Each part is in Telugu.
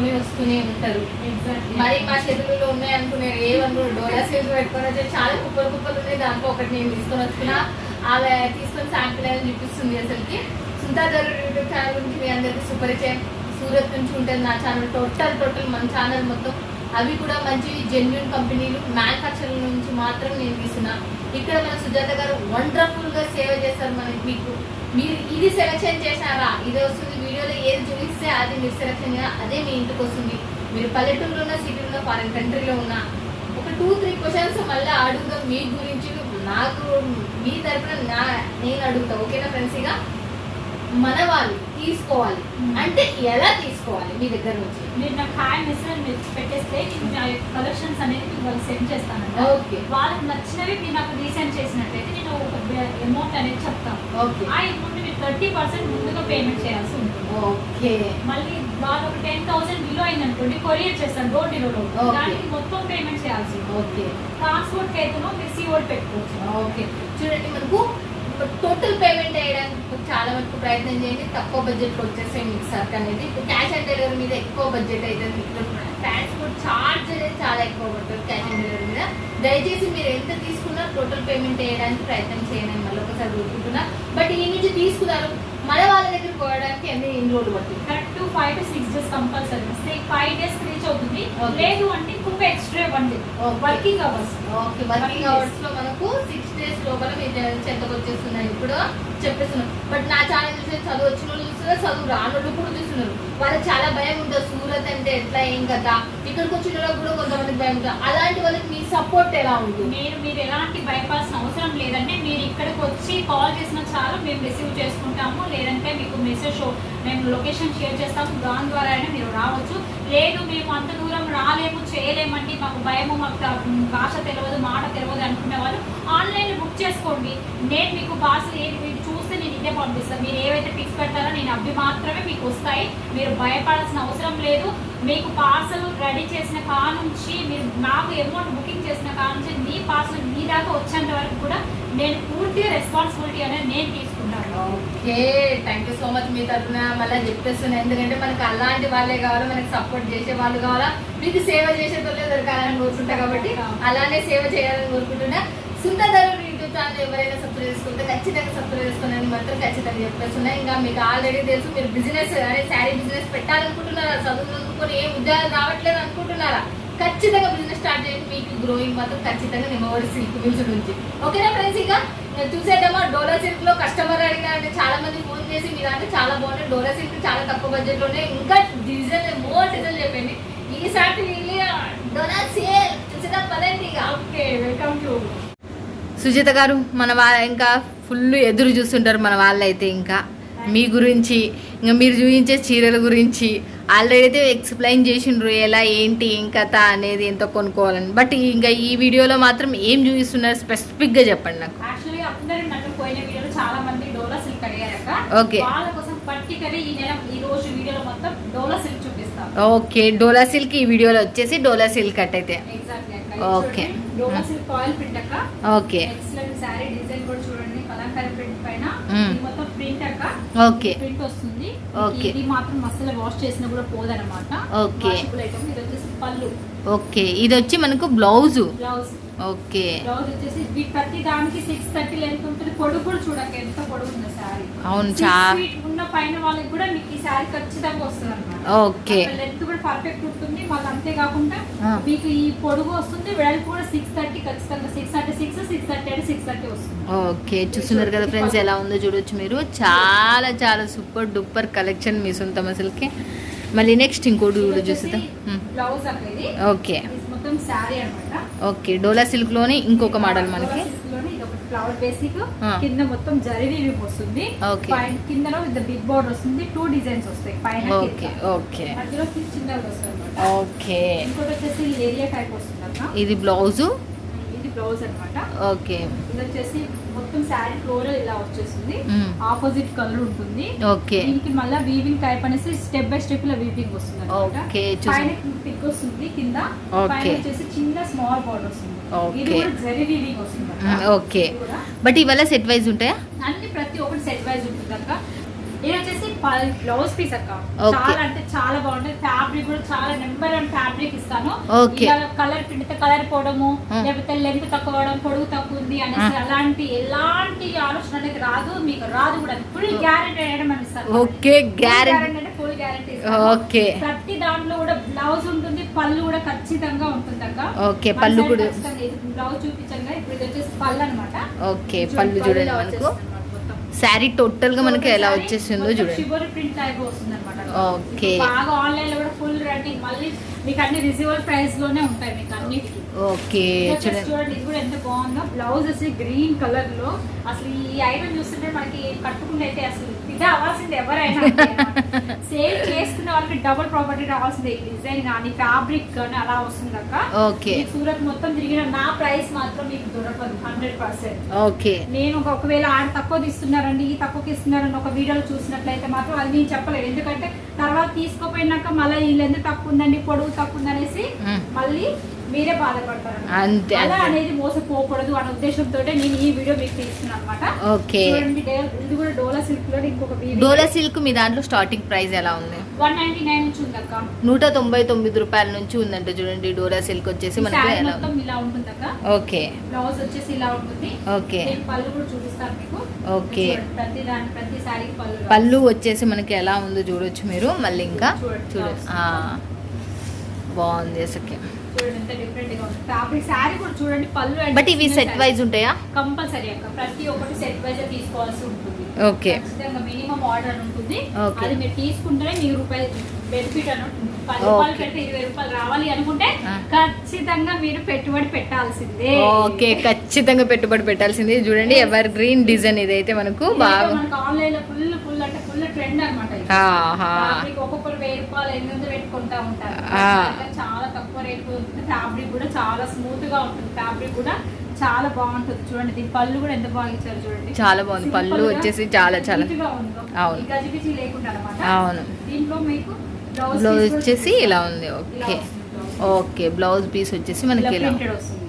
ఎప్పటికప్పుడు వస్తూనే ఉంటారు. మరి మా చేతులలో ఉన్నాయి అనుకున్నారు ఏ వన్ డోలా సిల్క్ పెట్టుకొని వచ్చి చాలా కుప్పలు కుప్పలు ఉన్నాయి. దాంట్లో ఒకటి నేను తీసుకొని వచ్చుకున్నా. అలా తీసుకొని శాంపిల్ అని చూపిస్తుంది అసలుకి. సుంతా యూట్యూబ్ ఛానల్ గురించి మీ అందరికీ సుపరిచయం. సూరత్ నుంచి ఉంటుంది నా ఛానల్ టోటల్ టోటల్ మన ఛానల్ మొత్తం. అవి కూడా మంచి జెన్యున్ కంపెనీలు మ్యానుఫ్యాక్చర్ నుంచి మాత్రం నేను తీసుకున్నా. ఇక్కడ మన సుజాత గారు వండర్ఫుల్గా సేవ చేస్తారు మనకి మీకు. మీరు ఇది సెలెక్షన్ చేశారా? ఇది వస్తుంది ఏది చూపిస్తే అది మీరు సెలెక్షన్ అదే మీ ఇంటికి వస్తుంది. మీరు పల్లెటూరులో ఉన్న సిటీలో ఫారెన్ కంట్రీలో ఉన్న ఒక టూ త్రీ క్వశ్చన్స్ మళ్ళీ అడుగుదాం మీ గురించి. నాకు మీ తరపున నా నేను అడుగుతా ఓకేనా ఫ్రెండ్స్ ఇక మన వాళ్ళు తీసుకోవాలి అంటే ఎలా తీసుకోవాలి మీ దగ్గర నుంచి? మీరు నాకు హాయ్ మెసేజ్ పెట్టేస్తే నేను నా కలెక్షన్స్ అనేది మీకు వాళ్ళకి సెండ్ చేస్తాను ఓకే. వాళ్ళకి నచ్చినవి మీరు నాకు రీసెండ్ చేసినట్టయితే నేను ఒక అమౌంట్ అనేది చెప్తాను. ఓకే. ఆ అమౌంట్ మీరు థర్టీ పర్సెంట్ ముందుగా పేమెంట్ చేయాల్సి ఉంటుంది. ఓకే. మళ్ళీ వాళ్ళు ఒక టెన్ థౌసండ్ బిలో అయిందనుకోండి కొరియర్ చేస్తాను రోడ్ డెలివరీ. దానికి మొత్తం పేమెంట్ చేయాల్సి ఉంటుంది. ఓకే. ట్రాన్స్పోర్ట్ అయితేనో మీరు సీఓడ్ పెట్టుకోవచ్చు. ఓకే. చూడండి మనకు టోటల్ పేమెంట్ చేయడానికి చాలా వరకు ప్రయత్నం చేయండి. తక్కువ బడ్జెట్లో వచ్చేస్తాయి మీకు సర్క్ అనేది. క్యాష్ ఆన్ డెలివరీ మీద ఎక్కువ బడ్జెట్ అయితే మీకు ట్రాన్స్పోర్ట్ ఛార్జ్ అనేది చాలా ఎక్కువ పడుతుంది క్యాష్ ఆన్ డెలివరీ మీద. దయచేసి మీరు ఎంత తీసుకున్నా టోటల్ పేమెంట్ చేయడానికి ప్రయత్నం చేయండి మళ్ళీ ఒకసారి కోరుకుంటున్నా. బట్ ఈ నుంచి తీసుకున్నారు. మన వాళ్ళ దగ్గర పోవడానికి ఎన్ని ఎన్ని రోజులు పడుతుంది? Correct five to six days compulsory five days reach అవుతుంది. లేదు అంటే ఇంకొక ఎక్స్ట్రా ఇవ్వండి. వర్కింగ్ అవర్స్ ఓకే వర్కింగ్ అవర్స్లో మనకు సిక్స్ డేస్ లోపల మీ చెంతకు వచ్చేస్తున్నాయి. ఇప్పుడు చెప్పేస్తున్నాం. బట్ నా ఛానల్ చూసే చదువు వచ్చిన వాళ్ళు చదువు రాని కూడా చూస్తున్నారు. వాళ్ళకి చాలా భయం ఉంటుంది. సూరత్ అంటే ఎట్లా ఏం కదా ఇక్కడికి వచ్చిన వాళ్ళకి కూడా కొంతమందికి భయం ఉంటుంది. అలాంటి వాళ్ళకి మీ సపోర్ట్ ఎలా ఉంటుంది మీరు మీరు ఎలాంటి భయపడాల్సిన అవసరం లేదంటే మీరు ఇక్కడికి వచ్చి కాల్ చేసిన చాలు మేము రిసీవ్ చేసుకుంటాము. లేదంటే మీకు మెసేజ్ మేము లొకేషన్ షేర్ చేస్తాము. దాని ద్వారా అయినా మీరు రావచ్చు. లేదు మేము అంత దూరం రాలేము చేయలేమండి. మాకు భయము మాకు భాష తెలియదు మాట తెలియదు అనుకునే వాళ్ళు. ఆన్లైన్లో బుక్ చేసుకోండి. నేను మీకు భాష ఏది ఇదే పంపిస్తాను మీరు ఏవైతే పిక్స్ పెడతారో నేను అవి మాత్రమే మీకు వస్తాయి. మీరు భయపడాల్సిన అవసరం లేదు. మీకు పార్సల్ రెడీ చేసిన కా నుంచి మీరు నాకు అమౌంట్ బుకింగ్ చేసిన కా నుంచి మీ పార్సల్ మీ దాకా వచ్చేంత వరకు కూడా నేను పూర్తి రెస్పాన్సిబిలిటీ అనేది నేను తీసుకుంటాను. Okay thank you so much మీ తరఫున మళ్ళీ చెప్పేస్తున్నా ఎందుకంటే మనకి అలాంటి వాళ్ళే కావాలి మనకి సపోర్ట్ చేసే వాళ్ళు కావాలా. మీకు సేవ చేసే వాళ్ళే దొరకాలని కోరుకుంటా కాబట్టి అలానే సేవ చేయాలని కోరుకుంటున్నా. యూట్యూబ్ ఛానల్ ఎవరైనా సబ్స్క్రైబ్ చేసుకుంటే ఖచ్చితంగా సబ్స్క్రైబ్ చేసుకోవాలని మాత్రం ఖచ్చితంగా చెప్పేస్తున్నా. ఇంకా మీకు ఆల్రెడీ తెలుసు మీరు బిజినెస్ అనే శారీ బిజినెస్ పెట్టాలనుకుంటున్నారా? చదువు చదువుకొని ఏ ఉద్యోగాలు రావట్లేదు అనుకుంటున్నారా? ఖచ్చితంగా బిజినెస్ స్టార్ట్ చేయండి. మీకు గ్రోయింగ్ మాత్రం ఖచ్చితంగా నిమ్మవాడి సిల్క్ మిల్స్ నుంచి. ఓకేనా ఫ్రెండ్స్ ఇక చూసేద్దామా? డోలా సిల్క్లో కస్టమర్ అడిగినారంటే చాలా మంది ఫోన్ చేసి మీ దాంట్లో చాలా బాగున్నాయి. డోలా సిల్క్ చాలా తక్కువ బడ్జెట్లోనే ఇంకా డిజైన్ మోర్ డిజైన్ చెప్పండి. ఈసారి డోలా సేల్ చూసేద్దాం పదండి ఓకే వెల్కమ్ టు సుజిత గారు మన వాళ్ళ ఇంకా ఫుల్ ఎదురు చూస్తుంటారు మన వాళ్ళైతే ఇంకా. మీ గురించి ఇంకా మీరు చూపించే చీరల గురించి. ఆల్రెడీ అయితే ఎక్స్ప్లెయిన్ చేసిండ్రు ఎలా ఏంటి ఏం కథ అనేది ఎంత కొనుక్కోవాలని. బట్ ఇంకా ఈ వీడియోలో మాత్రం ఏం చూపిస్తున్నారు స్పెసిఫిక్గా చెప్పండి నాకు. చూపిస్తాను ఓకే. డోలా సిల్క్ ఈ వీడియోలో వచ్చేసి డోలా సిల్క్ అట్ అయితే సిల్క్ ఆయిల్ ప్రింట్ అక్క ఓకే. ఎక్సలెంట్ శారీ డిజైన్ కూడా చూడండి కలంకారీ ప్రింట్ పైన మొత్తం ప్రింట్ అక్క ఓకే. ప్రింట్ వస్తుంది. Okay. ఇది మాత్రం వాష్ చేసినా కూడా పోదన్నమాట. ఐటమ్. ఇది వచ్చేసి పళ్ళు. ఓకే. ఇది వచ్చి మనకు బ్లౌజు. బ్లౌజ్. ఓకే. ప్రతి దానికి సిక్స్ థర్టీ లెంత్ ఉంటుంది. పొడుగు కూడా చూడక ఎంత పొడుగు ఉంది శారీ. అవును Six చా feet ఉన్న పైన వాళ్ళకి కూడా మీకు ఈ శారీ ఖచ్చితంగా వస్తుంది ఓకే. లెంత్ కూడా పర్ఫెక్ట్ ఉంటుంది. మళ్ళీ అంతేకాకుండా ఆ. మీకు ఈ పొడుగు వస్తుంది వెడల్పు కూడా సిక్స్ థర్టీ ఖచ్చితంగా six thirty six six thirty అంటే సిక్స్ థర్టీ వస్తుంది. ఓకే చూస్తున్నారు కదా ఫ్రెండ్స్ ఎలా ఉందో చూడొచ్చు మీరు. చాలా చాలా సూపర్ డూపర్ కలెక్షన్ మీ సొంతం అసలుకి మళ్ళీ నెక్స్ట్ ఇంకోటి కూడా చూస్తుందా. Blouse okay. మొత్తం శారీ అనమాట ఓకే డోలా సిల్క్లోనే ఇంకొక మోడల్ మనకి. లోని ఫ్లవర్ బేసిక్. కింద మొత్తం వీవ్ వస్తుంది. విత్ బిగ్ బోర్డర్ వస్తుంది టూ డిజైన్స్ వస్తాయి పైన ఓకే కింద. ఓకే. కింద చిన్నది వస్తుంది ఓకే. ఇంకోటి వచ్చేసి ఏరియా టైప్ వస్తుంది ఇది బ్లౌజు? ఇది బ్లౌజ్ అన్నమాట. ఓకే. ఇది వచ్చేసి మొత్తం శారీ ఫ్లోరల్ ఇలా వచ్చేస్తుంది. మ్మ్. ఆపోజిట్ కలర్ ఉంటుంది. ఓకే. దీనికి మళ్ళీ వీవింగ్ టైప్ అనేసి స్టెప్ బై స్టెప్లో వీవింగ్ వస్తుంది. పైన పిక్ వస్తుంది కింద. పైన వచ్చేసి చిన్న స్మాల్ బార్డర్ వస్తుంది. ఓకే. కూడా బట్ ఇవాళ సెట్ వైజ్ ఉంటాయా? అన్ని ప్రతి ఒక్కటి సెట్ వైజ్ ఉంటుంది అక్క. ఇది వచ్చేసి బ్లౌజ్ పీస్ అక్క. చాలా అంటే చాలా బాగుంటుంది ఫ్యాబ్రిక్ కూడా చాలా నెంబర్ వన్ ఫ్యాబ్రిక్ ఇస్తాను. కలర్ పిండితే కలర్ పోవడము. లేకపోతే లెంత్ తక్కువ అవడం పొడుగు తక్కువ ఉంది అనేసి. అలాంటి ఎలాంటి ఆలోచన అనేది రాదు మీకు రాదు కూడా. ఫుల్ గ్యారెంటీ వేయడం అని ఇస్తాను. ఓకే గ్యారెంటీ గ్యారెంటీ ఓకే ప్రతి దాంట్లో కూడా బ్లౌజ్ ఉంటుంది పళ్ళు కూడా ఖచ్చితంగా ఉంటుంది అక్క. ఓకే, పళ్ళు కూడా. బ్లౌజ్ చూపించాను కదా ఇప్పుడు వచ్చేసి పళ్ళు అనమాట ఓకే పళ్ళు చూడండి మనకు. శారీ టోటల్గా మనకి ఎలా వచ్చేసిందో చూడండి. ప్రింట్ టైప్ వస్తుంది అనమాట ఓకే. బాగా ఆన్లైన్లో కూడా ఫుల్ రన్నింగ్ మళ్ళీ మీకు అన్ని రిజీవల్ ప్రైస్లోనే ఉంటాయి మీకు అన్నిటికీ. ఓకే చూడండి. ఇది కూడా ఎంత బాగుందో. బ్లౌజ్ వచ్చి గ్రీన్ కలర్లో. అసలు ఈ ఐటమ్ చూస్తుంటే మనకి కట్టుకుంటే అయితే అసలు ఇదే అవ్వాల్సింది ఎవరైనా సేల్ చేసుకునే వాళ్ళకి డబుల్ ప్రాపర్టీ రావాల్సిందే. డిజైన్ కానీ ఫ్యాబ్రిక్ కానీ అలా వస్తుంది అక్క. ఓకే సూరత్ మొత్తం తిరిగిన నా ప్రైస్ మాత్రం మీకు దొరకదు హండ్రెడ్ పర్సెంట్ ఓకే నేను ఒక- ఒకవేళ ఆడ తక్కువ తీస్తున్నారండి ఈ తక్కువకి ఇస్తున్నారని ఒక వీడియోలో చూసినట్లయితే మాత్రం అది నేను చెప్పలేదు ఎందుకంటే తర్వాత తీసుకోపోయినాక మళ్ళీ వీళ్ళు తక్కువ ఉందండి పొడుగు తక్కువ ఉందనేసి. మళ్ళీ మీరే బాధపడతారు అంతే, అలా. అనేది మోసపోకూడదు అనే ఉద్దేశంతో నేను ఈ వీడియో మీకు తీస్తున్నాను అనమాట ఓకే ఇది కూడా డోలా సిల్క్లో ఇంకొక డోలా సిల్క్ మీ దాంట్లో స్టార్టింగ్ ప్రైస్ ఎలా ఉంది? వన్ నైన్టీ నైన్ నుంచి ఉందక్క నూట తొంభై తొమ్మిది రూపాయల నుంచి ఉందంట చూడండి డోలా సిల్క్ వచ్చేసి మనకి ఎలా ఇలా ఉంటుందక్క ఓకే. బ్లౌజ్ వచ్చేసి ఇలా ఉంటుంది. ఓకే. పళ్ళు కూడా చూపిస్తాను మీకు. ఓకే. ప్రతి దాని ప్రతి పళ్ళు పళ్ళు వచ్చేసి మనకి ఎలా ఉందో చూడొచ్చు మీరు. మళ్ళీ ఇంకా ఆ, బాగుంది అసలు చూడండి ఎంత డిఫరెంట్గా ఉంది. ఫ్యాబ్రిక్ శారీ కూడా చూడండి పళ్ళు and బట్ ఇవి సెట్. వైజ్ ఉంటాయా? కంపల్సరీ అక్క. ప్రతి ఒక్కటి సెట్ వైజ్ తీసుకోవాల్సి ఉంటుంది. ఓకే ఖచ్చితంగా మినిమం ఆర్డర్ ఉంటుంది. అది మీరు తీసుకుంటేనే రూపాయలు బెనిఫిట్ అని ఉంటుంది. పది Okay. రూపాయలు పెడితే ఇరవై రూపాయలు రావాలి అనుకుంటే. ఖచ్చితంగా మీరు పెట్టుబడి పెట్టాల్సిందే. ఓకే ఖచ్చితంగా పెట్టుబడి పెట్టాల్సింది. చూడండి ఎవర్ గ్రీన్ డిజైన్ ఇదైతే మనకు బాగా మనకు ఆన్లైన్లో ఫుల్ అనమాట ఆహా. ఒక్కొక్కరు వెయ్యి రూపాయలు ఎనిమిది వందలు పెట్టుకుంటా ఉంటారు. చాలా తక్కువ రేట్ ఉంటుంది. ఫ్యాబ్రిక్ కూడా చాలా స్మూత్గా ఉంటుంది. ఫ్యాబ్రిక్ కూడా చాలా బాగుంటుంది. చూడండి దీని పళ్ళు కూడా ఎంత బాగా ఇచ్చారు చూడండి. చాలా బాగుంది. పళ్ళు వచ్చేసి చాలా చాలా-. అవును. గజిబిజి లేకుండా అవును. దీంట్లో మీకు బ్లౌజ్ వచ్చేసి ఇలా ఉంది. ఓకే. ఓకే. బ్లౌజ్ పీస్ వచ్చేసి మనకి ఇలా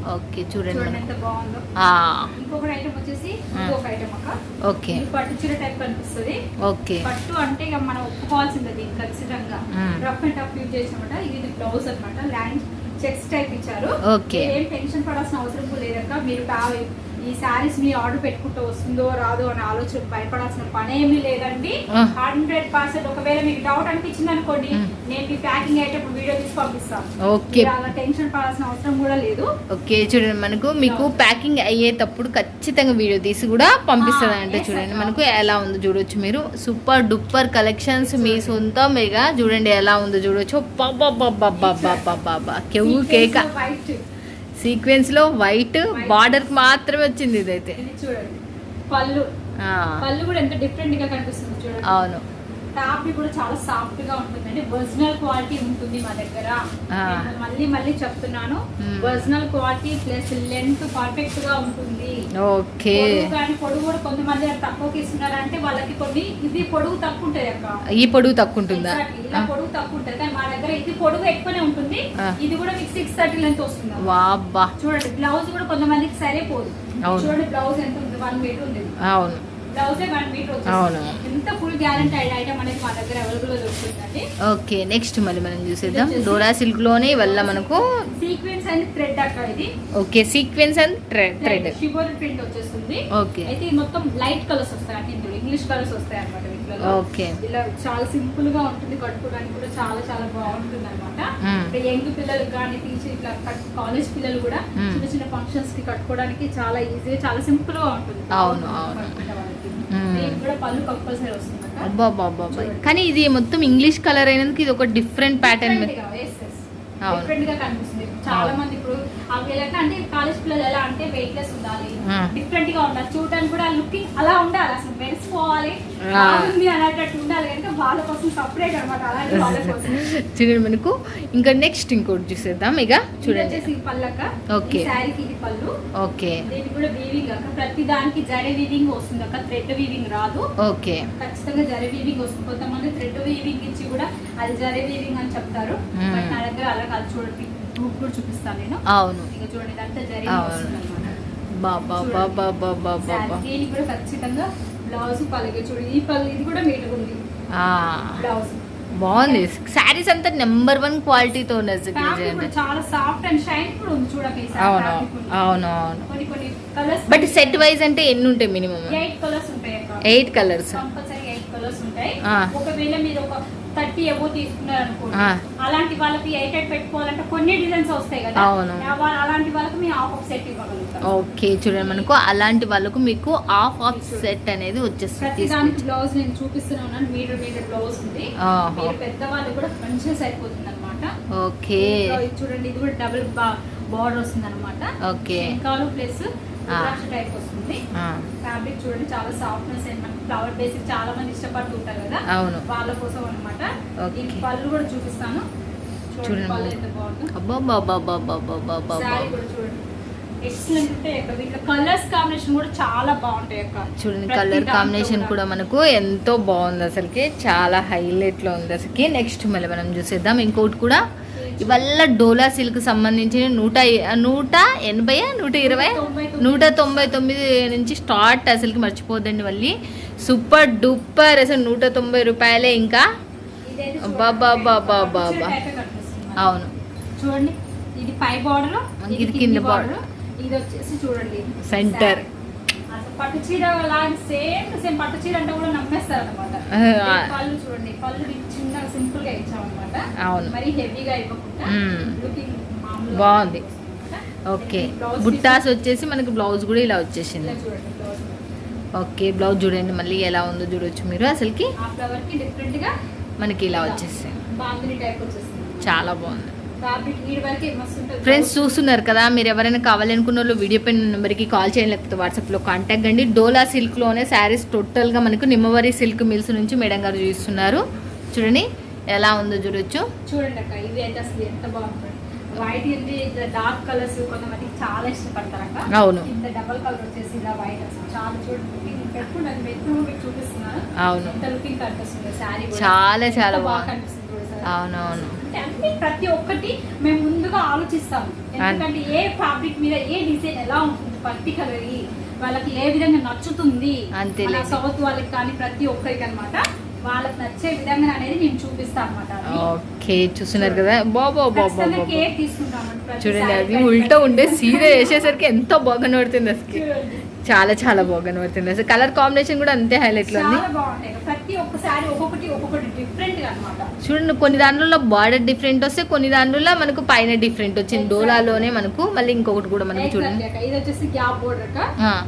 ఓకే చూడండి. ఎంత బాగుందో. ఆ, ఇంకొకటి ఐటమ్ వచ్చేసి. ఇంకొక ఐటమ్ అక్క. ఓకే. పట్టు చీర టైప్ కనిపిస్తుంది ఓకే. పట్టు అంటే ఇక మనం ఒప్పుకోవాల్సిందే ఖచ్చితంగా. రఫ్ అండ్ టఫ్ యూజ్ చేసామట ఇది బ్లౌజ్ అన్నమాట. ల్యాండ్ చెక్స్ టైప్ ఇచ్చారు. ఓకే. ఏం టెన్షన్ పడాల్సిన అవసరం లేదక్క. మీరు కా- ఈ శారీస్ మీ ఆర్డర్ పెట్టుకుంటూ వస్తుందో రాదో అనే ఆలోచన భయపడాల్సిన పని ఏమీ లేదండి. హండ్రెడ్ పర్సెంట్ ఒకవేళ మీకు డౌట్ అనిపించింది అనుకోండి. నేను మీ ప్యాకింగ్ అయ్యేటప్పుడు వీడియో తీసి పంపిస్తాను. ఓకే. అలా టెన్షన్ పడాల్సిన అవసరం కూడా లేదు. ఓకే చూడండి మనకు మీకు ప్యాకింగ్ అయ్యేటప్పుడు ఖచ్చితంగా వీడియో తీసి కూడా పంపిస్తుంది అంటే చూడండి. మనకు ఎలా ఉందో చూడొచ్చు మీరు. సూపర్ డూపర్ కలెక్షన్స్ మీ సొంతం ఇక చూడండి ఎలా ఉందో చూడొచ్చు. బాబా కెవ్వు కేక. వైట్ సీక్వెన్స్ లో వైట్ బార్డర్ మాత్రమే వచ్చింది ఇదైతే. ఇది చూడండి. పళ్ళు. పళ్ళు కూడా ఎంత డిఫరెంట్గా కనిపిస్తుంది చూడండి. అవును. ఫ్యాబ్రిక్ కూడా చాలా సాఫ్ట్గా ఉంటుందండి. ఒరిజినల్ క్వాలిటీ ఉంటుంది మా దగ్గర. మళ్ళీ మళ్ళీ చెప్తున్నాను. ఒరిజినల్ క్వాలిటీ ప్లస్ లెంత్ పర్ఫెక్ట్గా ఉంటుంది. ఓకే. కానీ పొడుగు కూడా కొంతమంది తక్కువకి ఇస్తున్నారంటే వాళ్ళకి కొన్ని ఇది పొడుగు తక్కువ ఉంటుంది అక్క. ఈ పొడుగు తక్కువ ఉంటుందా. ఇలా పొడుగు తక్కువ ఉంటుంది. కానీ మా దగ్గర ఇది పొడుగు ఎక్కువనే ఉంటుంది. ఇది కూడా మీకు సిక్స్ థర్టీ లెంత్ వస్తుంది చూడండి బ్లౌజ్ కూడా కొంతమందికి సరిపోదు. అవును. చూడండి బ్లౌజ్ ఎంత ఉంది వన్ మీటర్ ఉంది అవును. అవును. ఓకే నెక్స్ట్ మళ్ళీ మనం చూసేద్దాం. డోరా సిల్క్లోనే వల్ల మనకు సీక్వెన్స్ అండ్ థ్రెడ్ ఇది. Okay sequence and thread shibori print వచ్చేస్తుంది. ఓకే. అయితే మొత్తం లైట్ కలర్స్ వస్తాయి అంటే ఇంగ్లీష్ కలర్స్ వస్తాయి అనమాట వీటిలో ఓకే ఇలా చాలా సింపుల్గా ఉంటుంది కట్టుకోవడానికి కూడా చాలా చాలా బాగుంటుంది అనమాట. యంగ్ పిల్లలకు కానీ టీచర్ ఇట్లా కాలేజ్ పిల్లలు కూడా. చిన్న చిన్న ఫంక్షన్స్కి కట్టుకోవడానికి చాలా ఈజీ చాలా సింపుల్గా ఉంటుంది అవును, అవును. కూడా పళ్ళు కంపల్సరీ వస్తుంది. అబ్బా కానీ ఇది మొత్తం ఇంగ్లీష్ కలర్ అయినందుకు ఇది ఒక డిఫరెంట్ ప్యాటర్న్. డిఫరెంట్గా కనిపిస్తుంది చాలా. మంది ఇప్పుడు అవి ఎలా అంటే కాలేజ్ పిల్లలు ఎలా అంటే వెయిట్ లెస్ ఉండాలి. డిఫరెంట్గా ఉండాలి. చూడడానికి కూడా లుకింగ్ అలా ఉండాలి. అసలు మెరిసిపోవాలి ఆ. బాగుంది అనేటట్టు ఉండాలి. కనుక వాళ్ళ కోసం సపరేట్ అనమాట అలాంటి వాళ్ళ కోసం. చూడండి మనకు. ఇంకా నెక్స్ట్ ఇంకోటి చూసేద్దాం. ఇక చూడండి. వచ్చేసి ఈ పల్లక ఓకే. ఈ శారీకి ఇది పళ్ళు. ఓకే. దీనికి కూడా వీవింగ్ అక్క. ప్రతి దానికి జరీ వీవింగ్ వస్తుంది అక్క. థ్రెడ్ వీవింగ్ రాదు. ఓకే. ఖచ్చితంగా జరీ వీవింగ్ వస్తుంది. కొంతమంది థ్రెడ్ వీవింగ్ ఇచ్చి కూడా అది జరీ వీవింగ్ అని చెప్తారు. బట్ నా దగ్గర అలా కాదు. చూడండి. గ్రూప్ కూడా చూపిస్తాను నేను. అవును. ఇక చూడండి ఇదంతా జరీ అవును. వస్తుంది అనమాట బాబా బాబా బాబా బాబా దీనికి కూడా ఖచ్చితంగా బ్లౌజ్ పలగే చూడు ఈ పళ్ళు ఇది కూడా మీటర్ ఉంది. బ్లౌజ్. బాగుంది. శారీస్ అంతా నెంబర్ వన్ క్వాలిటీతో ఉన్నది ఫ్యాబ్రిక్ నిజంగా. కూడా చాలా సాఫ్ట్ అండ్ షైన్ కూడా ఉంది చూడక ఈ అవును fabric ఉంది. అవును అవును. కొన్ని కొన్ని కలర్స్ బట్ సెట్ వైజ్ అంటే ఎన్ని ఉంటాయి మినిమం ఎయిట్ కలర్స్ ఉంటాయి అక్క. Eight colours compulsory eight colours ఉంటాయి. ఆ. ఒకవేళ మీరు ఒక థర్టీ ఎబో తీసుకున్నారు అనుకోండి. అలాంటి వాళ్ళకి ఎయిట్ ఎయిట్ పెట్టుకోవాలంటే కొన్ని డిజైన్స్ వస్తాయి కదా. అలాంటి వాళ్ళకి మేము ఆఫ్ ఆఫ్ సెట్ ఇవ్వగలుగుతాం. ఓకే చూడండి మనకు అలాంటి వాళ్ళకు మీకు ఆఫ్ ఆఫ్ సెట్ అనేది వచ్చేస్తుంది దానికి బ్లౌజ్ నేను చూపిస్తూనే ఉన్నాను మీటర్ మీటర్ బ్లౌజ్ ఉంది. పెద్దవాళ్ళు కూడా మంచిగా సరిపోతుంది అనమాట ఓకే చూడండి ఇది కూడా డబుల్ బార్డర్ వస్తుంది అనమాట ఓకే. ప్లస్ టైప్ వస్తుంది. ఫ్యాబ్రిక్ చూడండి చాలా సాఫ్ట్నెస్ అండ్ మనకి ఫ్లవర్ బేసిక్ చాలా మంది ఇష్టపడుతూ ఉంటారు కదా. అవును. వాళ్ళ కోసం అనమాట. ఈ పళ్ళు కూడా చూపిస్తాను. చూడండి చూడండి. పళ్ళు మరి. ఎంత బాగుందో. అబ్బా బాబా బాబా బాబా బాబా శారీ కూడా చూడండి. ఎక్సలెంట్ ఉంటాయి అక్క. వీటిలో కలర్స్ కాంబినేషన్ కూడా చాలా బాగుంటాయి అక్క. చూడండి ప్రతి కలర్ కాంబినేషన్ కూడా. మనకు ఎంతో బాగుంది అసలుకి. చాలా హైలైట్లో ఉంది అసలుకి. నెక్స్ట్ మళ్ళీ మనం చూసేద్దాం. ఇంకోటి కూడా ఇవల్ల డోలా సిల్క్ సంబంధించిన నూట నూట ఎనభై నూట ఇరవై. నూట తొంభై తొమ్మిది నుంచి స్టార్ట్ అసలుకి మర్చిపోద్దండి మళ్ళీ సూపర్ డూపర్ అసలు నూట తొంభై రూపాయలే ఇంకా ఏ కనిపిస్తుంది మనకి. అవును చూడండి ఇది పై బార్డర్ మనకి ఇది ఇది కింద. బార్డర్ ఇది వచ్చేసి చూడండి. అసలు పట్టు చీర సేమ్ సేమ్ పట్టు చీర అంటే కూడా నమ్మేస్తారు అనమాట. పళ్ళు చూడండి పళ్ళు అవును. మరి హెవీగా ఇవ్వకుండా మ్మ్. లుకింగ్ మామూలుగా బాగుంది. ఓకే. బుట్టాస్ వచ్చేసి మనకి బ్లౌజ్ కూడా ఇలా వచ్చేసింది. ఓకే బ్లౌజ్ చూడండి మళ్ళీ ఎలా ఉందో చూడొచ్చు మీరు అసలుకి. మనకి ఇలా వచ్చేసింది. చాలా బాగుంది. ఫ్రెండ్స్ చూస్తున్నారు కదా మీరు ఎవరైనా కావాలనుకున్న వాళ్ళు వీడియో పైన నెంబర్కి కాల్ చేయండి లేకపోతే వాట్సాప్లో కాంటాక్ట్ అండి డోలా సిల్క్లోనే శారీస్ టోటల్గా మనకు నిమ్మవరి సిల్క్ మిల్స్ నుంచి మేడం గారు చూస్తున్నారు. చూడండి ఎలా ఉందో చూడొచ్చు. చూడండి అక్క ఇవి అయితే అసలు ఎంత బాగుంటుంది. వైట్ ఏంటి ఇట్లా డార్క్ కలర్స్ కొంతమందికి చాలా ఇష్టపడతారు అక్క. అవును. ఇంత డబల్ కలర్ వచ్చేసి ఇలా వైట్ అసలు చాలా చూడండి. ఇది అది మెత్తగా మీకు చూపిస్తున్నాను అవును. ఎంత లుకింగ్ కనిపిస్తుంది శారీ చాలా చాలా బాగా కనిపిస్తుంది. అవునవును. అంటే అన్ని ప్రతి ఒక్కటి మేము ముందుగా ఆలోచిస్తాము ఎందుకంటే ఏ ఫ్యాబ్రిక్ మీద ఏ డిజైన్ ఎలా ఉంటుంది పర్టికులర్ వాళ్ళకి ఏ విధంగా నచ్చుతుంది. మన సౌత్ వాళ్ళకి కానీ ప్రతి ఒక్కరికి అన్నమాట. వాళ్ళకి నచ్చే విధంగా అనేది నేను చూపిస్తాను అనమాట ఓకే చూస్తున్నారు కదా. బాబా బాబా కేర్ తీసుకుంటాం చూడండి అది ఉల్టా ఉండే సీర వేసేసరికి ఎంత బాగా కనబడుతుంది అసలు చాలా చాలా బాగా కనబడుతుంది అసలు. కలర్ కాంబినేషన్ కూడా అంతే హైలైట్లో ఉంది. ప్రతి ఒక్కసారి ఒక్కొక్కటి ఒక్కొక్కటి డిఫరెంట్ అనమాట చూడండి కొన్ని దాంట్లో బార్డర్ డిఫరెంట్ వస్తే కొన్ని దాంట్లో మనకు పైన డిఫరెంట్ వచ్చింది. డోలాలోనే మనకు మళ్ళీ ఇంకొకటి కూడా మనకు చూడండి. ఇది వచ్చేసి గ్యాప్ బోర్డర్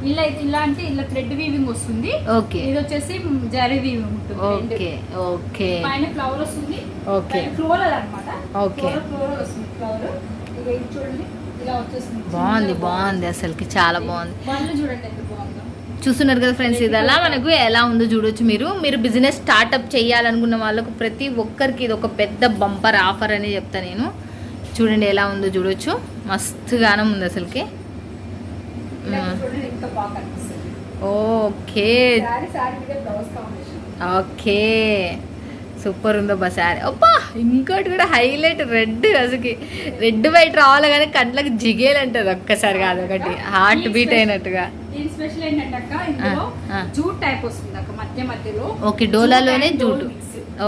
ఇలా ఇలా అంటే ఇలా థ్రెడ్ వీవింగ్ వస్తుంది. ఓకే. ఇది వచ్చేసి జరీ వీవింగ్ ఉంటుంది ఓకే ఓకే. పైన ఫ్లవర్ వస్తుంది. ఓకే. ఫ్లోరల్ అనమాట Okay. ఫ్లోరల్ వస్తుంది ఫ్లవర్ ఇక ఇది చూడండి. ఇలా వచ్చేస్తుంది. బాగుంది బాగుంది అసలుకి. చాలా బాగుంది. చూడండి చూస్తున్నారు కదా ఫ్రెండ్స్ ఇదలా మనకు ఎలా ఉందో చూడొచ్చు మీరు. మీరు బిజినెస్ స్టార్ట్అప్ చేయాలనుకున్న వాళ్ళకు ప్రతి ఒక్కరికి ఇది ఒక పెద్ద బంపర్ ఆఫర్ అని చెప్తా నేను. చూడండి ఎలా ఉందో చూడొచ్చు. మస్తుగానం ఉంది అసలుకి. ఓకే. ఓకే. సూపర్ ఉందో బా శారీ అబ్బా ఇంకోటి కూడా హైలైట్ రెడ్ అసలుకి. రెడ్ వైట్ రావాలి కానీ కండ్లకు జిగేలు అంటది ఒక్కసారి కాదు ఒకటి. హార్ట్ బీట్ అయినట్టుగా. దీని స్పెషల్ ఏంటంటే అక్క ఇందులో. జూట్ టైప్ వస్తుంది అక్క మధ్య మధ్యలో. Okay డోలాలోనే jute.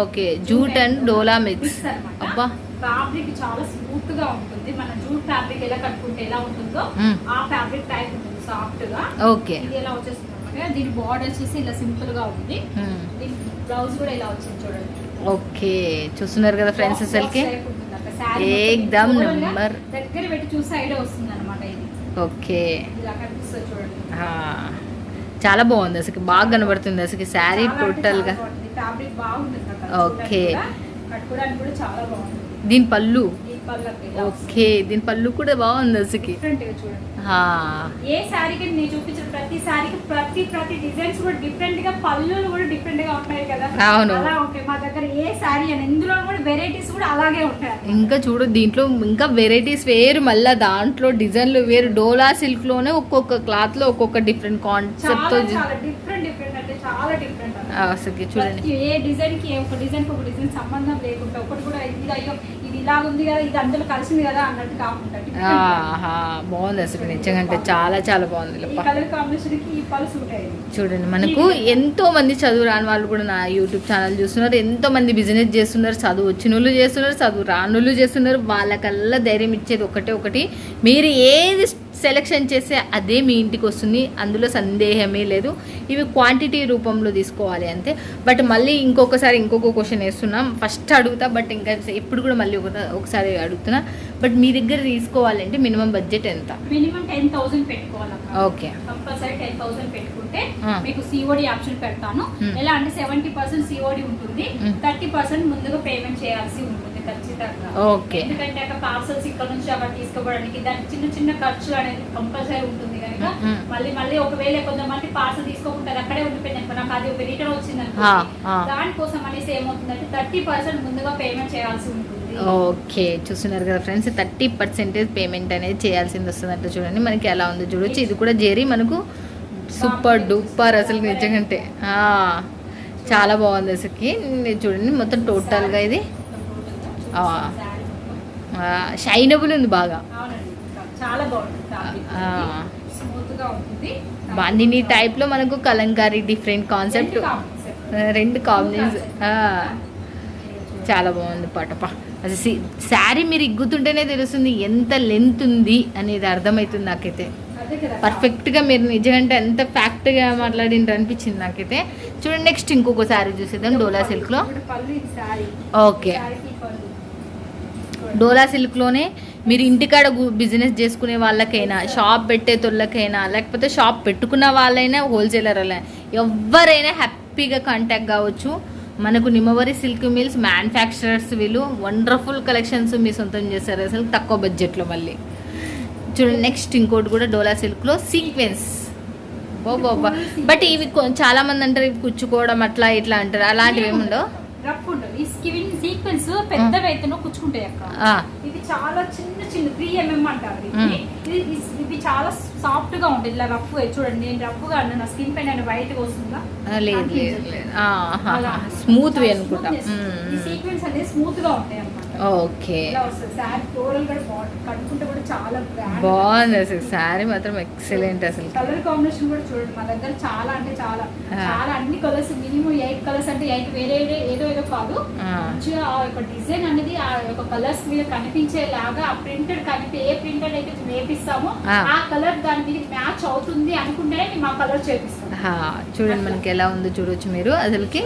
Okay jute and dola mix. అబ్బా. ఫ్యాబ్రిక్ చాలా స్మూత్గా ఉంటుంది. మన జూట్ ఫ్యాబ్రిక్ ఎలా కట్టుకుంటే ఎలా ఉంటుందో. ఆ ఫ్యాబ్రిక్ టైప్ ఉంటుంది సాఫ్ట్గా. ఓకే. ఇది ఎలా వచ్చేస్తుంది దీని బార్డర్ వచ్చేసి ఇలా సింపుల్గా ఉంది. దీని బ్లౌజ్ కూడా ఇలా వచ్చింది చూడండి. ఓకే చూస్తున్నారు కదా ఫ్రెండ్స్ అసలుకి? ఏకదమ్ number. దగ్గర పెట్టి చూసి సైడే వస్తుంది అనమాట ఇది. ఓకే. ఇలా చాలా బాగుంది అసలు బాగా కనబడుతుంది అసలు శారీ టోటల్గా ఫ్యాబ్రిక్ బాగుంటుంది అక్క Okay. చూడడానికి కూడా. కట్టుకోవడానికి కూడా చాలా బాగుంటుంది దీని పళ్ళు ఓకే దీని పళ్ళు కూడా బాగుంది అసలుకి. ఏ శారీకి నేను చూపించిన ప్రతి శారీకి ప్రతి ప్రతి డిజైన్స్ కూడా డిఫరెంట్గా పళ్ళులు కూడా డిఫరెంట్గా ఉంటాయి కదా. అవును. అలా ఉంటాయి. మా దగ్గర ఏ శారీ అని ఇందులో కూడా వెరైటీస్ కూడా అలాగే ఉంటాయి. ఇంకా చూడు దీంట్లో ఇంకా వెరైటీస్ వేరు మళ్ళీ దాంట్లో డిజైన్లు వేరు. డోలా సిల్క్లోనే ఒక్కొక్క క్లాత్లో ఒక్కొక్క డిఫరెంట్ కాన్సెప్ట్తో డిఫరెంట్ డిఫరెంట్ చాలా డిఫరెంట్ అసలుకి చూడండి. ఏ డిజైన్కి ఒక డిజైన్కి ఒక డిజైన్ సంబంధం లేకుండా ఒకటి కూడా ఇది అయ్యో ఇది ఇలా ఉంది కదా ఇది అందులో కలిసింది కదా అన్నట్టు కాకుండా బాగుంది అసలు నిజంగా చాలా చాలా బాగుంది. కలర్ కాంబినేషన్కి ఈ చూడండి మనకు ఎంతో మంది చదువు రాని వాళ్ళు కూడా నా యూట్యూబ్ ఛానల్ చూస్తున్నారు. ఎంతో మంది బిజినెస్ చేస్తున్నారు చదువు వచ్చిన వాళ్ళు చేస్తున్నారు చదువు రానులు చేస్తున్నారు. వాళ్ళకల్లా ధైర్యం ఇచ్చేది ఒకటే ఒకటి. మీరు ఏది సెలెక్షన్ చేస్తే అదే మీ ఇంటికి వస్తుంది. అందులో సందేహమే లేదు. ఇవి క్వాంటిటీ రూపంలో తీసుకోవాలి అంతే. బట్ మళ్ళీ ఇంకొకసారి ఇంకొక క్వశ్చన్ వేస్తున్నాం. ఫస్ట్ అడుగుతా బట్ ఇంకా ఎప్పుడు కూడా మళ్ళీ ఒక ఒకసారి అడుగుతున్నా. బట్ మీ దగ్గర తీసుకోవాలంటే మినిమం బడ్జెట్ ఎంత? మినిమం టెన్ థౌసండ్ పెట్టుకోవాలమ్మా. ఓకే కంపల్సరీ టెన్ థౌసండ్ పెట్టుకుంటే. మీకు సిఓడి ఆప్షన్ పెడతాను. Hmm. ఎలా అంటే సెవెంటీ పర్సెంట్ సిఓడి ఉంటుంది. Hmm. థర్టీ పర్సెంట్ ముందుగా పేమెంట్ చేయాల్సి ఉంటుంది. ఖచ్చితంగా. ఓకే. ఎందుకంటే అక్కడ పార్సల్స్ ఇక్కడ నుంచి అక్కడ తీసుకోవడానికి దానికి చిన్న చిన్న ఖర్చు అనేది కంపల్సరీ ఉంటుంది కనుక. మళ్ళీ మళ్ళీ ఒకవేళ కొంతమంది పార్సల్ తీసుకోకుండా అక్కడే ఉండిపోయింది అనుకో నాకు అది ఒక రిటర్న్ వచ్చింది ఆ, అనుకో ఆ. దానికోసం అనేసి ఏమవుతుందంటే థర్టీ పర్సెంట్ ముందుగా పేమెంట్ చేయాల్సి ఉంటుంది. ఓకే చూస్తున్నారు కదా ఫ్రెండ్స్ థర్టీ పర్సెంటేజ్ పేమెంట్ అనేది చేయాల్సింది వస్తుందంట చూడండి మనకి ఎలా ఉందో చూడొచ్చు. ఇది కూడా జెరీ మనకు సూపర్ డూపర్ అసలు నిజంగంటే ఆ, చాలా బాగుంది అసలుకి. చూడండి మొత్తం టోటల్గా ఇది. షైనబుల్ ఉంది బాగా. బాందిని టైప్లో మనకు కలంకారీ డిఫరెంట్ కాన్సెప్ట్ రెండు కాంబినేషన్ చాలా బాగుంది పాటప అసలు శారీ మీరు ఇగ్గుతుంటేనే తెలుస్తుంది ఎంత లెంత్ ఉంది అనేది అర్థమవుతుంది నాకైతే. పర్ఫెక్ట్గా మీరు నిజంగా ఎంత ఫ్యాక్ట్గా మాట్లాడిండ్రు అనిపించింది నాకైతే. చూడండి నెక్స్ట్ ఇంకొక శారీ చూసేద్దాం డోలా సిల్క్లో. ఓకే. డోలా సిల్క్లోనే మీరు ఇంటికాడ బిజినెస్ చేసుకునే వాళ్ళకైనా షాప్ పెట్టే తొళ్ళకైనా లేకపోతే షాప్ పెట్టుకున్న వాళ్ళైనా హోల్సేలర్ ఎవరైనా హ్యాపీగా కాంటాక్ట్ కావచ్చు. మనకు నిమ్మవరి సిల్క్ మిల్స్ మ్యానుఫ్యాక్చరర్స్ వీళ్ళు వండర్ఫుల్ కలెక్షన్స్ మీ సొంతం చేస్తారు అసలు తక్కువ బడ్జెట్లో మళ్ళీ. చూడండి నెక్స్ట్ ఇంకోటి కూడా డోలా సిల్క్లో సీక్వెన్స్ బాబా బట్ ఇవి కొ- చాలా మంది అంటారు ఇవి కుచ్చుకోవడం అట్లా ఇట్లా అంటారు. అలాంటివి ఏముండవు? రఫ్ ఉంటుంది ఈ స్కిన్ సీక్వెన్స్ పెద్దవి అయితేనో కుచ్చుకుంటాయి అక్క ఇది చాలా చిన్న చిన్న త్రీ ఎంఎం అంటారు. ఇది చాలా సాఫ్ట్గా ఉంటుంది. ఇలా రఫ్ చూడండి. నేను రఫ్గా అన్నా నా స్కిన్ పైన వైట్గా వస్తుందా? లేదు. స్మూత్ అనుకుంటా. సీక్వెన్స్ అనేది స్మూత్గా ఉంటాయి అన్నమాట ఓకే grand. బాగుంది అసలు. శారీ మాత్రం ఎక్సలెంట్ అసలు. కలర్ కాంబినేషన్ కూడా చూడండి. మా దగ్గర చాలా అంటే చాలా. ఆ. చాలా అన్ని కలర్స్ మినిమం ఎయిట్ కలర్స్ అంటే ఎయిట్ వేరే వేరే ఏదో ఏదో కాదు. ఆ, మంచిగా ఆ యొక్క డిజైన్ అనేది ఆ యొక్క కలర్స్ మీద కనిపించేలాగా ఆ ప్రింటెడ్ కనిపి ఏ ప్రింటెడ్ అయితే వేపిస్తామో ఆ. ఆ కలర్ దాని మీద మ్యాచ్ అవుతుంది అనుకుంటేనే మేము ఆ కలర్ చేపిస్తాం. చూడండి మనకి ఎలా ఉందో చూడొచ్చు మీరు. అసలుకి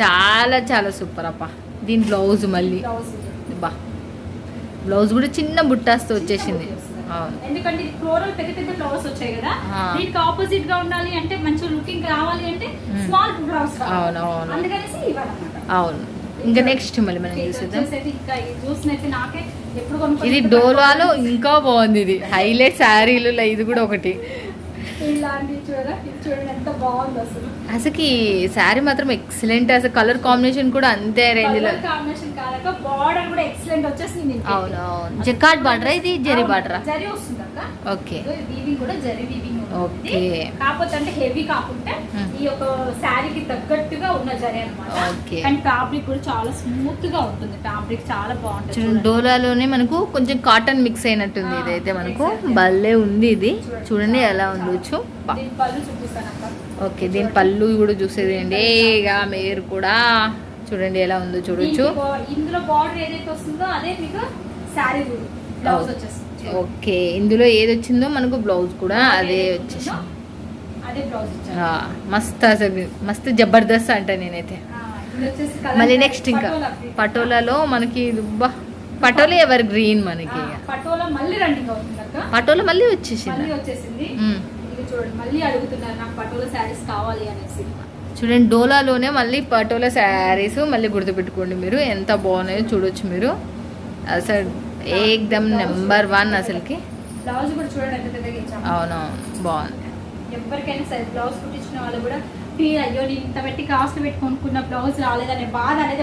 చాలా చాలా సూపర్ అప్ప. దీని బ్లౌజ్ మళ్ళీ. బ్లౌజ్ బా. బ్లౌజ్ కూడా చిన్న బుట్టాస్తో వచ్చేసింది. అవును. ఎందుకంటే ఇది ఫ్లోరల్ పెద్ద పెద్ద ఫ్లవర్స్ వచ్చాయి కదా ఆ. దీనికి ఆపోజిట్గా ఉండాలి అంటే మంచి లుకింగ్ రావాలి అంటే మ్మ్. స్మాల్ ఫ్లవర్స్ అవును, అవును. అందుకనేసి ఇవ్వాలన్నమాట. అవును. ఇంకా నెక్స్ట్ మళ్ళీ మనం చూసేద్దాం. ఇది డోలాలో ఇంకా బాగుంది ఇది. హైలైట్ శారీలు ఇది కూడా ఒకటి. అసలు. శారీ మాత్రం ఎక్సలెంట్ అసలు కలర్ కాంబినేషన్ కూడా అంతే రేంజ్లో కాంబినేషన్ కాదక బార్డర్ కూడా ఎక్సలెంట్ వచ్చేసింది దీనికి. అవును అవును జకాట్ బార్డరా? ఇది జెరీ బార్డరా? జరీ వస్తుంది అక్క ఓకే వీవింగ్ కూడా జరీ వీవింగ్ ఓకే. కాకపోతే అంటే హెవీ కాకుండా. ఈ యొక్క శారీకి తగ్గట్టుగా ఉన్న జరీ అన్నమాట ఓకే. అండ్ ఫ్యాబ్రిక్ కూడా చాలా స్మూత్గా ఉంటుంది ఫ్యాబ్రిక్ చాలా బాగుంటుంది. డోలాలోనే మనకు కొంచెం కాటన్ మిక్స్ అయినట్టుంది ఇదైతే మనకు. భలే ఉంది ఇది చూడండి. ఎలా ఉండొచ్చు ఓకే దీని పళ్ళు కూడా చూసేదండి ఇక మీరు కూడా చూడండి ఎలా ఉందో చూడొచ్చు ఇందులో బార్డర్ ఏదైతే వస్తుందో అదే మీకు శారీ బ్లౌజ్. వచ్చేస్తుంది ఓకే ఇందులో ఏది వచ్చిందో మనకు బ్లౌజ్ కూడా అదే ఆ, మస్త్ అసలు మస్త్ జబర్దస్త్ అంట నేనైతే. వచ్చేసి మళ్ళీ నెక్స్ట్ ఇంకా. పటోలాలో మనకి బా పటోలా ఎవర్ గ్రీన్ మనకి పటోలా మళ్ళీ వచ్చేసింది. చూడండి డోలాలోనే మళ్ళీ పటోలా శారీస్ మళ్ళీ గుర్తుపెట్టుకోండి మీరు ఎంత బాగున్నాయో చూడొచ్చు మీరు. అసలు ఏకదమ్ నెంబర్ వన్ అసలుకి. బ్లౌజ్ కూడా చూడండి అవునవును బాగుంది. ఎవరికైనా సరే బ్లౌజ్ కుట్టించిన వాళ్ళు కూడా ఫీల్ అయ్యో నేను ఇంత పెట్టి కాస్ట్ పెట్టి కొనుక్కున్న బ్లౌజ్ రాలేదనే బాధ అనేది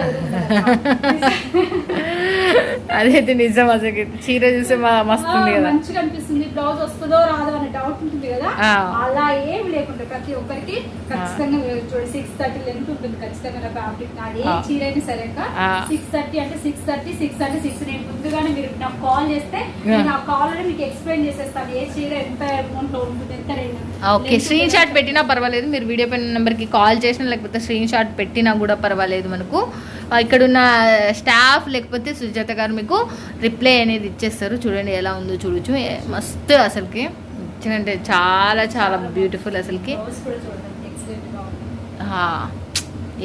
అదైతే నిజం అసలు. చీర చూస్తే మా- మస్తు ఉంది కదా. మంచిగా అనిపిస్తుంది. బ్లౌజ్ వస్తుందో రాదో అనే డౌట్ ఉంటుంది కదా. అలా ఏం లేకుండా ప్రతి ఒక్కరికి ఖచ్చితంగా చూడండి సిక్స్ థర్టీ లెంత్ ఉంటుంది ఖచ్చితంగా నా ఫ్యాబ్రిక్ నాది ఏ. చీర అయినా సరే. సిక్స్ థర్టీ అంటే సిక్స్ థర్టీ సిక్స్ అంటే సిక్స్ నేను ముందుగానే మీరు నాకు కాల్ చేస్తే నేను ఆ కాల్లో మీకు ఎక్స్ప్లెయిన్ చేసేస్తాను. ఏ చీర ఎంత అమౌంట్లో ఉంటుంది ఎంత ఓకే. స్క్రీన్ షాట్ పెట్టినా పర్వాలేదు. మీరు వీడియో పైన నెంబర్కి కాల్ చేసినా లేకపోతే స్క్రీన్ షాట్ పెట్టినా కూడా పర్వాలేదు మనకు. ఇక్కడున్న స్టాఫ్ లేకపోతే సుజాత గారు మీకు రిప్లై అనేది ఇచ్చేస్తారు. చూడండి ఎలా ఉందో చూడొచ్చు. మస్తు అసలుకి. అంటే చాలా చాలా బ్యూటిఫుల్ అసలుకి.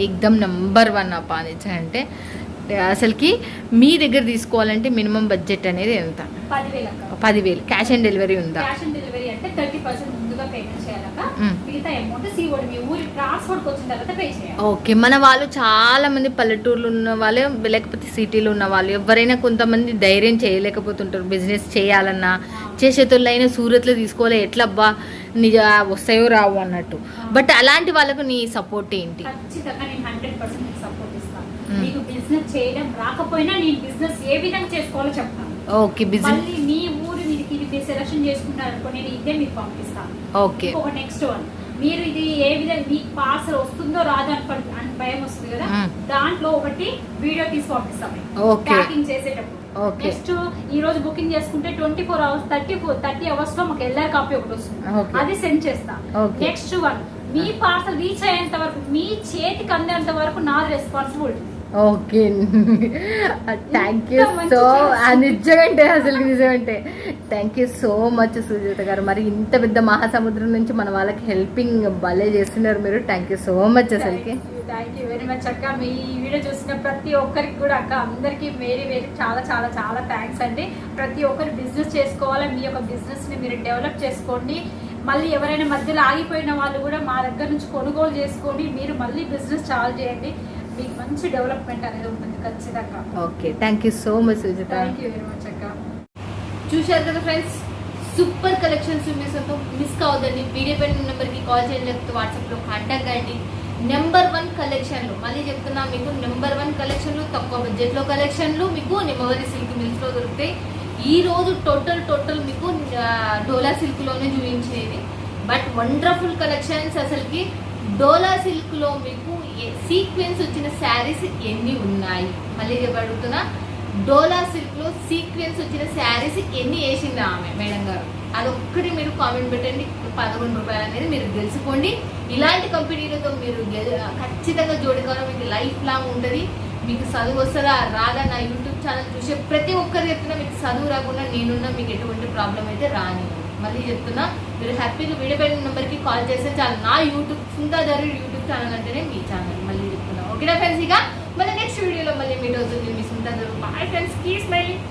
ఏకదమ్ నెంబర్ వన్ అప్ప అంటే. అసలుకి మీ దగ్గర తీసుకోవాలంటే మినిమం బడ్జెట్ అనేది ఎంత? పదివేలు క్యాష్ ఆన్ డెలివరీ ఉందా? క్యాష్ ఆన్ డెలివరీ అంటే థర్టీ పర్సెంట్ ముందుగా పేమెంట్ చేయాలక మ్మ్. మిగతా అమౌంట్ సీఓడి మీ ఊరి ట్రాన్స్పోర్ట్ వచ్చిన తర్వాత పే చేయాలి. ఓకే మన వాళ్ళు చాలా మంది పల్లెటూర్లు ఉన్న వాళ్ళే లేకపోతే సిటీలో ఉన్న వాళ్ళు ఎవరైనా కొంతమంది ధైర్యం చేయలేకపోతుంటారు. బిజినెస్ చేయాలన్నా చేసేటోళ్ళైనా సూరత్లో తీసుకోవాలి. ఎట్లబ్బా నిజ వస్తాయో రావు అన్నట్టు. బట్ అలాంటి వాళ్ళకు నీ సపోర్ట్ ఏంటి? ఖచ్చితంగా నేను హండ్రెడ్ పర్సెంట్ మీకు సపోర్ట్ ఇస్తాను మ్మ్. మీకు బిజినెస్ చేయడం రాకపోయినా నేను బిజినెస్ ఏ విధంగా చేసుకోవాలో చెప్తాను. ఓకే బిజినెస్ మళ్ళీ మీరు సెలక్షన్ చేసుకున్నారనుకో నేను ఇదే మీకు పంపిస్తాను. ఓకే. ఒక నెక్స్ట్ వన్ మీరు ఇది ఏ విధంగా మీకు పార్సల్ వస్తుందో రాదో అని పడి- అని భయం వస్తుంది కదా. దాంట్లో ఒకటి వీడియో తీసి పంపిస్తాం. ప్యాకింగ్ చేసేటప్పుడు. నెక్స్ట్ ఈ రోజు బుకింగ్ చేసుకుంటే twenty four hours thirty four thirty అవర్స్లో మాకు ఎల్ఆర్ కాపీ ఒకటి వస్తుంది. అది సెండ్ చేస్తా. నెక్స్ట్ వన్ మీ పార్సల్ రీచ్ అయ్యేంత వరకు మీ చేతికి అందేంత వరకు నాది responsibility okay. Thank you so నిజమంటే అసలు నిజమంటే. Thank you so much Sujatha గారు. మరి ఇంత పెద్ద మహాసముద్రం నుంచి మన వాళ్ళకి హెల్పింగ్ భలే చేస్తున్నారు మీరు. థ్యాంక్ యూ సో మచ్ అసలుకి. థ్యాంక్ యూ వెరీ మచ్ అక్క. మీ వీడియో చూసిన ప్రతి ఒక్కరికి కూడా అక్క అందరికి వెరీ వెరీ చాలా చాలా చాలా థ్యాంక్స్ అండి. ప్రతి ఒక్కరు బిజినెస్ చేసుకోవాలి మీ యొక్క బిజినెస్ని మీరు డెవలప్ చేసుకోండి. మళ్ళీ ఎవరైనా మధ్యలో ఆగిపోయిన వాళ్ళు కూడా మా దగ్గర నుంచి కొనుగోలు చేసుకొని మీరు మళ్ళీ బిజినెస్ చాలు చేయండి. మంచి డెవలప్మెంట్ అనేది ఉంటుంది ఖచ్చితంగా. Okay thank you so much Sujitha. Thank you very much అక్క. చూశారు కదా ఫ్రెండ్స్ సూపర్ కలెక్షన్స్ మిస్ అవుతాం మిస్ కావద్దండి. వీడియో పైన నెంబర్కి కాల్ చేయండి లేకపోతే వాట్సాప్లో కాంటాక్ట్ అయ్యండి నెంబర్ వన్ కలెక్షన్లు మళ్ళీ చెప్తున్నా మీకు నెంబర్ వన్ కలెక్షన్లు తక్కువ బడ్జెట్లో కలెక్షన్లు మీకు నిమ్మవరి సిల్క్ మిల్స్లో దొరుకుతాయి. ఈ రోజు టోటల్ టోటల్ మీకు డోలా సిల్క్లోనే చూపించేది. బట్ వండర్ఫుల్ కలెక్షన్స్ అసలుకి డోలా సిల్క్లో మీకు సీక్వెన్స్ వచ్చిన శారీస్ ఎన్ని ఉన్నాయి? మళ్ళీ అడుగుతున్నా. డోలా సిల్క్లో సీక్వెన్స్ వచ్చిన శారీస్ ఎన్ని వేసింది ఆమె మేడం గారు? అదొక్కటి మీరు కామెంట్ పెట్టండి. పదకొండు రూపాయలు అనేది మీరు గెలుచుకోండి. ఇలాంటి కంపెనీలతో మీరు ఖచ్చితంగా జోడికాలం మీకు లైఫ్ లాంగ్ ఉంటుంది. మీకు చదువు వస్తుందా? రాదా? నా యూట్యూబ్ ఛానల్ చూసే ప్రతి ఒక్కరు చెప్తున్నా మీకు చదువు రాకుండా నేనున్నా మీకు ఎటువంటి ప్రాబ్లం అయితే రాని మళ్ళీ చెప్తున్నా మీరు హ్యాపీగా వీడియో నెంబర్కి కాల్ చేస్తే చాలు. నా యూట్యూబ్ సుందాదారి యూట్యూబ్ ఛానల్ మీ ఛానల్ మళ్ళీ చెప్తున్నాం ఓకేనా ఫ్రెండ్స్ ఇక మళ్ళీ నెక్స్ట్ వీడియోలో మళ్ళీ మీట్ అవుతుంది మీ సుందాదారు బాయ్ ఫ్రెండ్స్ కీ స్మైలింగ్